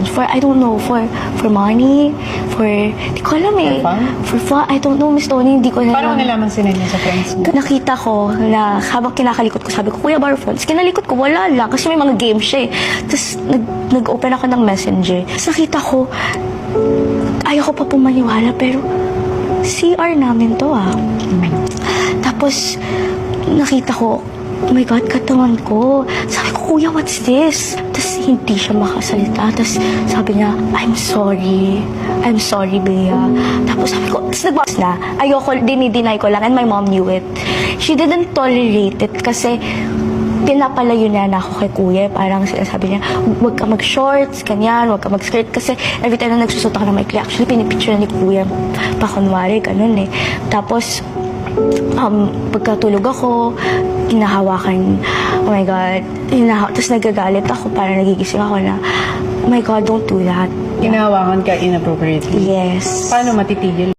friends. For, I don't know, for for money, for, di ko alam eh. For fun? For fun, I don't know, Miss Tony, hindi ko alam. Paano mo nalaman sila niya sa friends mo? Nakita ko na habang kinakalikot ko, sabi ko, Kuya Barfons, kinalikot ko, wala lang. Kasi may mga game siya eh. Tapos nag, nag-open ako ng messenger. Tapos nakita ko, ayoko pa pumaniwala, pero CR namin to ah. Tapos, nakita ko, oh my God, katawan ko. Sabi ko, Kuya, what's this? Tapos hindi siya makasalita. Tapos sabi niya, I'm sorry. I'm sorry, Bea. Tapos sabi ko, tapos nagbawas na. Ayoko, dinideny ko lang and my mom knew it. She didn't tolerate it kasi pinapalayo na na ako kay kuya. Parang sinasabi niya, huwag ka mag-shorts, ganyan, huwag ka mag-skirt. Kasi every time na nagsusot ako ng maikli, actually, pinipicture ni kuya pa kunwari, ganun eh. Tapos, um, pagkatulog ako, hinahawakan, oh my God, hinaha tapos nagagalit ako, parang nagigising ako na, oh my God, don't do that. Hinahawakan ka inappropriately. Yes. Paano matitigil?